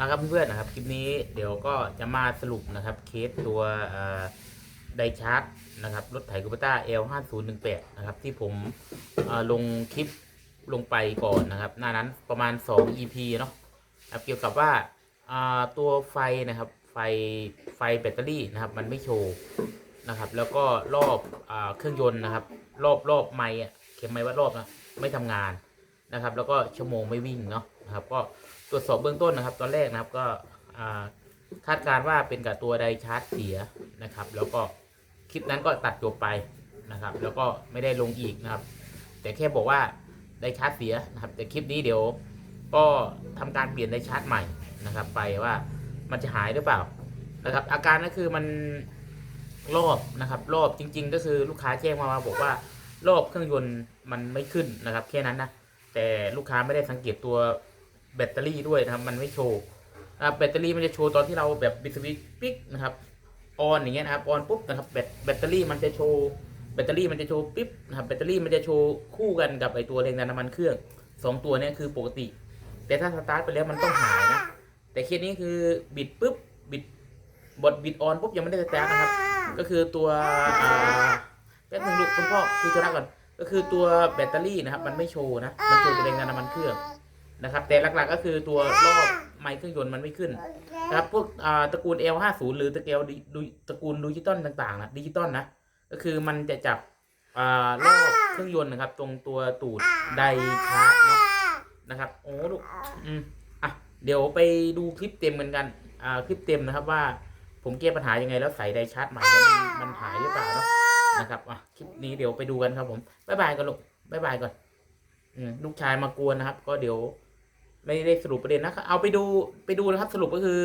นะครับเพื่อนๆนะครับคลิปนี้เดี๋ยวก็จะมาสรุปนะครับเคสตัวไดชาร์จนะครับรถไถคูปต้า L5018 นะครับที่ผมลงคลิปลงไปก่อนนะครับ หน้านั้นประมาณ 2 EP เนาะนะครับเกี่ยวกับว่าตัวไฟนะครับไฟไฟแบตเตอรี่นะครับมันไม่โชว์นะครับ แล้วก็รอบอเครื่องยนต์นะครับ รอบรอบไม้อะเข็มไม้วัดรอบนะไม่ทำงานนะครับ แล้วก็ชั่วโมงไม่วิ่งเนาะนะครับก็ ตรวจสอบเบื้องต้นนะครับ ตอนแรกนะครับก็คาดการว่าเป็นกับตัวไดชาร์จเสียนะครับ แล้วก็คลิปนั้นก็ตัดจบไปนะครับ แล้วก็ไม่ได้ลงอีกนะครับ แต่แค่บอกว่าไดชาร์จเสียนะครับ แต่คลิปนี้เดี๋ยวก็ทำการเปลี่ยนไดชาร์จใหม่นะครับ ไปว่ามันจะหายหรือเปล่านะครับ อาการก็คือมันรอบนะครับ รอบจริง ๆ ก็คือลูกค้าแจ้งมามาบอกว่ารอบเครื่องยนต์มันไม่ขึ้นนะครับ แค่นั้นนะแต่ลูกค้าไม่ได้สังเกตตัว แบตเตอรี่ด้วยนะครับ มันไม่โชว์แบตเตอรี่มันจะโชว์ตอนที่เราแบบบิดสวิตช์ปิ๊กนะครับออนอย่างเงี้ยนะครับออนปุ๊บนะครับแบตแบตเตอรี่มันจะโชว์แบตเตอรี่มันจะโชว์ปิ๊บนะครับแบตเตอรี่มันจะโชว์คู่กันกับไอตัวแรงดันน้ำมันเครื่องสองตัวเนี้คือปกติ แต่ถ้าสตาร์ทไปแล้วมันต้องหายนะแต่เคสนี้คือบิดปุ๊บบิดบดบิดออนปุ๊บยังไม่ได้สตาร์ทนะครับ ก็คือตัวแป๊บนึงลูกคุณพ่อคุยธุระก่อนก็คือตัวแบตเตอรี่นะครับ มันไม่โชว์นะมันโชว์แต่แรงดันน้ำมันเครื่อง นะครับ แต่หลักๆก็คือตัวรอบไมค์เครื่องยนต์มันไม่ขึ้นนะครับพวกอ่าตระกูล L50 หรือตระกูลดูตระกูลดิจิตอลต่างๆนะดิจิตอลนะก็คือมันจะจับอ่ารอบเครื่องยนต์นะครับ ตรงตัวตูดไดชาร์จเนาะนะครับโอ้ลูกอืมอะเดี๋ยวไปดูคลิปเต็มกันกันอ่าคลิปเต็มนะครับว่าผมแก้ปัญหายังไงแล้วใส่ไดชาร์จใหม่แล้วมันมันหายหรือเปล่าเนาะนะครับอะคลิปนี้เดี๋ยวไปดูกันครับผมบ๊ายบายก่อนลูกบ๊ายบายก่อนอืมลูกชายมากวนนะครับ ก็เดี๋ยว ไม่ได้สรุปประเด็นนะครับเอาไปดูไปดูนะครับสรุปก็คือ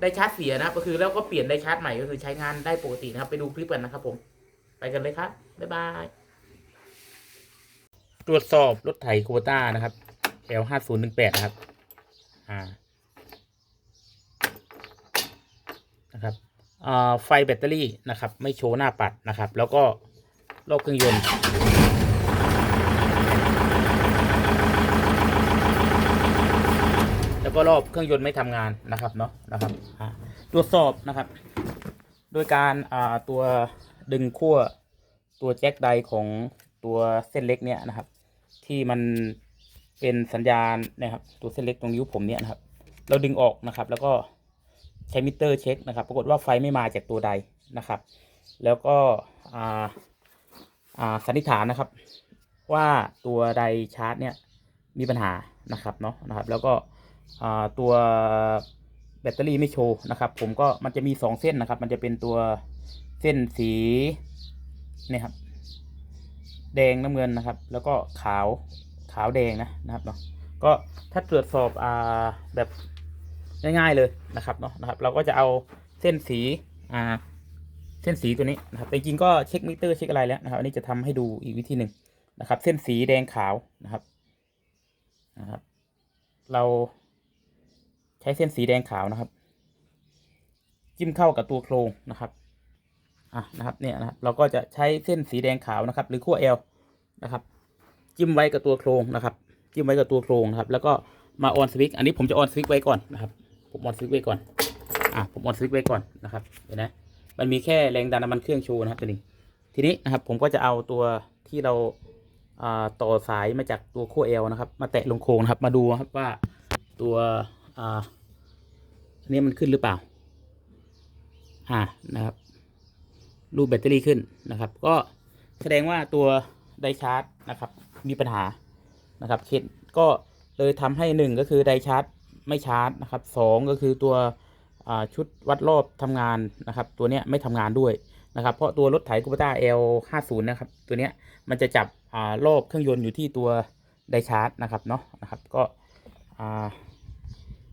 ได้ชาร์จเสียนะครับก็คือแล้วก็เปลี่ยนได้ชาร์จใหม่ก็คือใช้งานได้ปกตินะครับ ไปดูคลิปกันนะครับ ผม ไปกันเลยครับบ๊ายบายตรวจสอบรถไถโควต้านะครับ L ห้าศูนย์หนึ่งแปดนะครับ อ่านะครับอ่าไฟแบตเตอรี่นะครับ ไม่โชว์หน้าปัดนะครับ แล้วก็รอบเครื่องยนต์ แล้ วก็รอบเครื่องยนต์ไม่ทำงานนะครับเนาะนะครับตรวจสอบนะครับ โดยการตัวดึงขั้วตัวแจ็คไดของตัวเส้นเล็กเนี่ยนะครับ ที่มันเป็นสัญญาณนะครับตัวเส้นเล็กตรงนิ้วผมเนี่ยนะครับ เราดึงออกนะครับ แล้วก็ใช้มิเตอร์เช็คนะครับ ปรากฏว่าไฟไม่มาจากตัวใดนะครับ แล้วก็อ่าอ่าสันนิษฐานนะครับ ว่าตัวไดชาร์จเนี่ยมีปัญหานะครับเนาะนะครับ แล้วก็ ตัวแบตเตอรี่ไม่โชว์นะครับ ผมก็มันจะมีสองเส้นนะครับ มันจะเป็นตัวเส้นสีนี่ครับ แดงน้ำเงินนะครับ แล้วก็ขาวขาวแดงนะนะครับเนาะก็ถ้าตรวจสอบอ่าแบบง่าย ๆเลยนะครับเนาะนะครับ เราก็จะเอาเส้นสีอ่าเส้นสีตัวนี้นะครับแต่จริงๆก็เช็คมิเตอร์เช็คอะไรแล้วนะครับ อันนี้จะทำให้ดูอีกวิธีหนึ่งนะครับ เส้นสีแดงขาวนะครับนะครับ เรา ใช้เส้นสีแดงขาวนะครับ จิ้มเข้ากับตัวโครงนะครับอะนะครับเนี่ยนะครับเราก็จะใช้เส้นสีแดงขาวนะครับ หรือขั้ว L นะครับ จิ้มไว้กับตัวโครงนะครับ จิ้มไว้กับตัวโครงนะครับ แล้วก็มาออนสวิตอันนี้ผมจะออนสวิตไว้ก่อนนะครับ ผมออนสวิตไว้ก่อนอะผมออนสวิตไว้ก่อนนะครับเห็นไหมมันมีแค่แรงดันน้ำมันเครื่องโชว์นะครับตัวนี้ทีนี้นะครับผมก็จะเอาตัวที่เราต่อสายมาจากตัวขั้ว L นะครับ มาแตะลงโครงนะครับ มาดูครับว่าตัว อ่าอันนี้มันขึ้นหรือเปล่า อ่านะครับ รูปแบตเตอรี่ขึ้นนะครับ ก็แสดงว่าตัวไดชาร์จนะครับ มีปัญหานะครับเคสก็เลยทำให้หนึ่งก็คือไดชาร์จไม่ชาร์จนะครับสองก็คือตัวชุดวัดรอบทำงานนะครับ ตัวเนี้ยไม่ทำงานด้วยนะครับ เพราะตัวรถไถคูปต้า L50 นะครับ ตัวเนี้ยมันจะจับอรอบเครื่องยนต์อยู่ที่ตัวไดชาร์จนะครับเนาะนะครับก็อ่า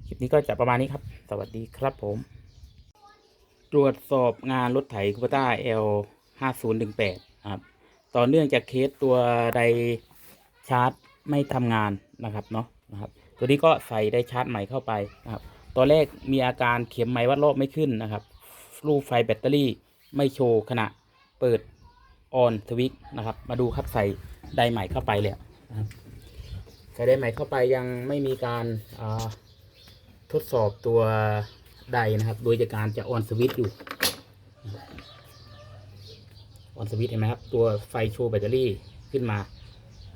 คลิปนี้ก็จะประมาณนี้ครับ สวัสดีครับผม ตรวจสอบงานรถไถคูปต้า L 5 0 1 8ครับ ต่อเนื่องจากเคสตัวไดชาร์จไม่ทำงานนะครับเนาะนะครับตัวนี้ก็ใส่ไดชาร์จใหม่เข้าไปนะครับตอนแรกมีอาการเข็มไม้วัดรอบไม่ขึ้นนะครับรูปไฟแบตเตอรี่ไม่โชว์ขณะเปิดออนสวิตนะครับ มาดูครับใส่ไดใหม่เข้าไปเลยครับใส่ไดใหม่เข้าไปยังไม่มีการอ่า ทดสอบตัวไดนะครับ โดยจากการจะออนสวิตช์อยู่ออนสวิตช์เห็นไหมครับ ตัวไฟโชว์แบตเตอรี่ขึ้นมา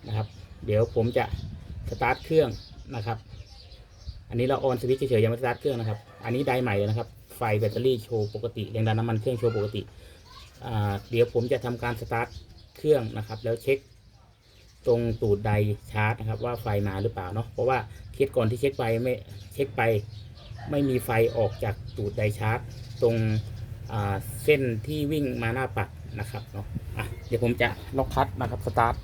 นะครับ เดี๋ยวผมจะสตาร์ทเครื่องนะครับ อันนี้เราออนสวิตช์เฉยๆยังไม่สตาร์ทเครื่องนะครับ อันนี้ไดใหม่เลยนะครับ ไฟแบตเตอรี่โชว์ปกติแรงดันน้ำมันเครื่องโชว์ปกติ เดี๋ยวผมจะทำการสตาร์ทเครื่องนะครับ แล้วเช็ค ตรงตูดไดชาร์จนะครับ ว่าไฟมาหรือเปล่าเนาะเพราะว่าเคสก่อนที่เช็คไปไม่เช็คไป ไม่มีไฟออกจากตูดไดชาร์จ ตรงเส้นที่วิ่งมาหน้าปัดนะครับเนาะะเดี๋ยวผมจะล็อกคัทนะครับสตาร์ท